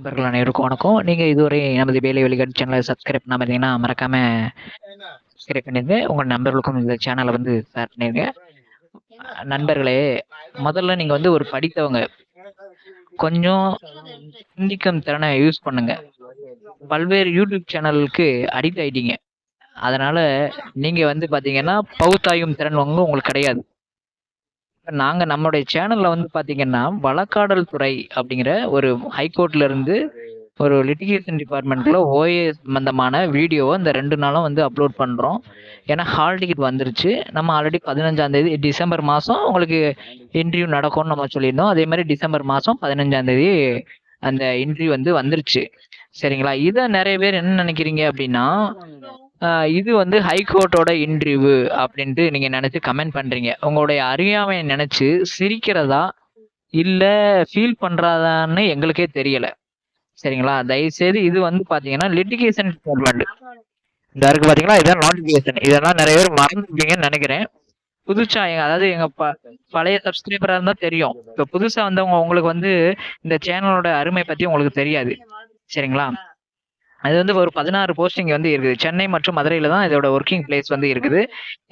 நண்பர்கள் அனைவருக்கும் வணக்கம். நீங்கள் இதுவரை நமது வேலை வழிகாட்டு சேனலை சப்ஸ்கிரைப் பண்ணாம இருந்தீங்கன்னா மறக்காம சப்ஸ்கிரைப் பண்ணிருங்க. உங்கள் நண்பர்களுக்கும் இந்த சேனலை வந்து ஷேர் பண்ணிருங்க. நண்பர்களே முதல்ல நீங்கள் வந்து ஒரு படித்தவங்க. கொஞ்சம் சிந்திக்கும் திறனை யூஸ் பண்ணுங்க. பல்வேறு யூடியூப் சேனலுக்கு அடிக்ட் ஆயிட்டீங்க. அதனால நீங்க வந்து பாத்தீங்கன்னா பகுத்தாயும் திறன் வந்து உங்களுக்கு கிடையாது. நாங்க நம்மளுடைய சேனல்ல வந்து பாத்தீங்கன்னா வழக்காடல் துறை அப்படிங்கிற ஒரு ஹைகோர்ட்ல இருந்து ஒரு லிட்டிகேஷன் டிபார்ட்மெண்ட்ல ஓஏ சம்பந்தமான வீடியோவை இந்த ரெண்டு நாளும் வந்து அப்லோட் பண்றோம். ஏன்னா ஹால் டிக்கெட் வந்துருச்சு. நம்ம ஆல்ரெடி பதினஞ்சாம் தேதி டிசம்பர் மாதம் உங்களுக்கு இன்டர்வியூ நடக்கும்னு நம்ம சொல்லியிருந்தோம். அதே மாதிரி டிசம்பர் மாதம் பதினஞ்சாம் தேதி அந்த இன்டர்வியூ வந்து வந்துருச்சு. சரிங்களா? இதை நிறைய பேர் என்ன நினைக்கிறீங்க அப்படின்னா இது வந்து ஹைகோர்ட்டோட இன்டர்வியூ அப்படின்ட்டு நீங்கள் நினச்சி கமெண்ட் பண்ணுறீங்க உங்களுடைய அறியாமையை நினச்சி சிரிக்கிறதா இல்லை ஃபீல் பண்ணுறாதான்னு எங்களுக்கே தெரியலை. சரிங்களா? தயவுசெய்து இது வந்து பார்த்தீங்கன்னா லிட்டிகேஷன் ஸ்டேட்மெண்ட் இந்த இருக்கு பார்த்தீங்களா இதான் நோட்டிஃபிகேஷன் இதெல்லாம் நிறைய பேர் மறந்துருப்பீங்கன்னு நினைக்கிறேன். புதுசா எங்க அதாவது எங்க ப- பழைய சப்ஸ்கிரைபரா இருந்தா தெரியும். இப்போ புதுசா வந்தவங்க உங்களுக்கு வந்து இந்த சேனலோட அருமை பத்தி உங்களுக்கு தெரியாது. சரிங்களா? அது வந்து ஒரு பதினாறு போஸ்டிங் வந்து இருக்குது. சென்னை மற்றும் மதுரையில் தான் இதோட ஒர்க்கிங் பிளேஸ் வந்து இருக்குது.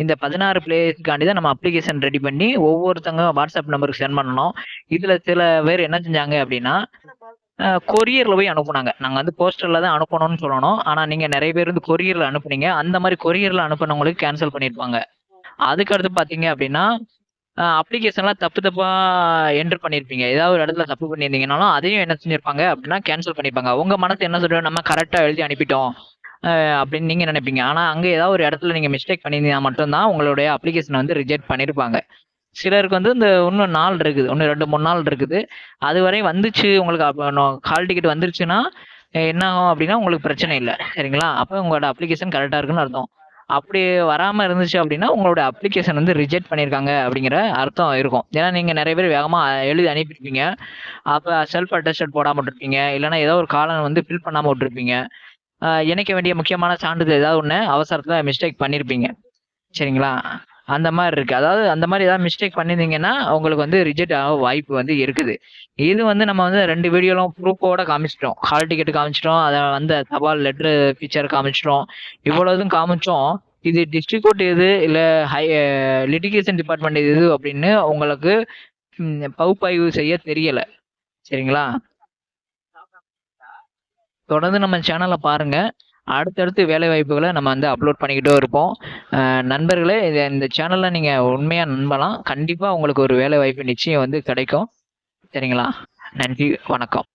இந்த பதினாறு பிளேஸ்க்காண்டி தான் நம்ம அப்ளிகேஷன் ரெடி பண்ணி ஒவ்வொருத்தங்க வாட்ஸ்அப் நம்பருக்கு சென்ட் பண்ணணும். இதில் சில பேர் என்ன செஞ்சாங்க அப்படின்னா கொரியரில் போய் அனுப்புனாங்க. நாங்கள் வந்து போஸ்டரில் தான் அனுப்பணும்னு சொல்லணும். ஆனால் நீங்கள் நிறைய பேர் வந்து கொரியரில் அனுப்புனீங்க. அந்த மாதிரி கொரியரில் அனுப்புனவங்களுக்கு கேன்சல் பண்ணியிருப்பாங்க அதுக்கு அடுத்து பார்த்தீங்க அப்படின்னா அப்ளிகேஷன்லாம் தப்பு தப்பா என்டர் பண்ணியிருப்பீங்க ஏதாவது ஒரு இடத்துல தப்பு பண்ணியிருந்தீங்கனாலும் அதையும் என்ன செஞ்சிருப்பாங்க அப்படின்னா கேன்சல் பண்ணியிருப்பாங்க உங்க மனசு என்ன சொல்ற நம்ம கரெக்டாக எழுதி அனுப்பிட்டோம். அப்படின்னு நீங்க நினைப்பீங்க. ஆனா அங்க ஏதாவது ஒரு இடத்துல நீங்க மிஸ்டேக் பண்ணியிருந்தீங்கன்னா மட்டும்தான் உங்களுடைய அப்ளிகேஷனை வந்து ரிஜெக்ட் பண்ணிருப்பாங்க. சிலருக்கு வந்து இந்த இன்னும் நாள் இருக்குது. இன்னும் ரெண்டு மூணு நாள் இருக்குது. அது வரை வந்துச்சு உங்களுக்கு கால் டிக்கெட் வந்துருச்சுன்னா என்ன ஆகும் அப்படின்னா உங்களுக்கு பிரச்சனை இல்லை. சரிங்களா? அப்போ உங்களோட அப்ளிகேஷன் கரெக்டாக இருக்குன்னு அர்த்தம். அப்படி வராமல் இருந்துச்சு அப்படின்னா உங்களோட அப்ளிகேஷன் வந்து ரிஜெக்ட் பண்ணியிருக்காங்க அப்படிங்கிற அர்த்தம் இருக்கும். ஏன்னா நீங்கள் நிறைய பேர் வேகமாக எழுதி அனுப்பியிருப்பீங்க. அப்போ செல்ஃப் அட்டஸ்டட் போடாமல் விட்டுருப்பீங்க. இல்லைன்னா ஏதோ ஒரு காலம் வந்து ஃபில் பண்ணாமல் விட்டுருப்பீங்க. இணைக்க வேண்டிய முக்கியமான சான்றிதழ் ஏதாவது ஒன்று அவசரத்தில் மிஸ்டேக் பண்ணியிருப்பீங்க சரிங்களா? அந்த மாதிரி இருக்கு. அதாவது அந்த மாதிரி ஏதாவது மிஸ்டேக் பண்ணியிருந்தீங்கன்னா உங்களுக்கு வந்து ரிஜெக்ட் ஆக வாய்ப்பு வந்து இருக்குது. இது வந்து நம்ம வந்து ரெண்டு வீடியோலாம் ப்ரூஃபோட காமிச்சிட்டோம். Hall ticket காமிச்சிட்டோம். அதை வந்து தபால் லெட்ரு ஃபீச்சர் காமிச்சிட்டோம். இவ்வளவுதும் காமிச்சோம். இது டிஸ்ட்ரிக்ட் கோர்ட் எது? இல்லை ஹை லிட்டிகேஷன் டிபார்ட்மெண்ட் எது அப்படின்னு உங்களுக்கு பகுப்பாய்வு செய்ய தெரியல. சரிங்களா? தொடர்ந்து நம்ம சேனலை பாருங்கள் அடுத்தடுத்து வேலை வாய்ப்புகளை நம்ம வந்து அப்லோட் பண்ணிக்கிட்டே இருப்போம். நண்பர்களே இது இந்த சேனலில் நீங்கள் உண்மையாக நம்பலாம். கண்டிப்பாக உங்களுக்கு ஒரு வேலை வாய்ப்பு நிச்சயம் வந்து கிடைக்கும். சரிங்களா? நன்றி வணக்கம்.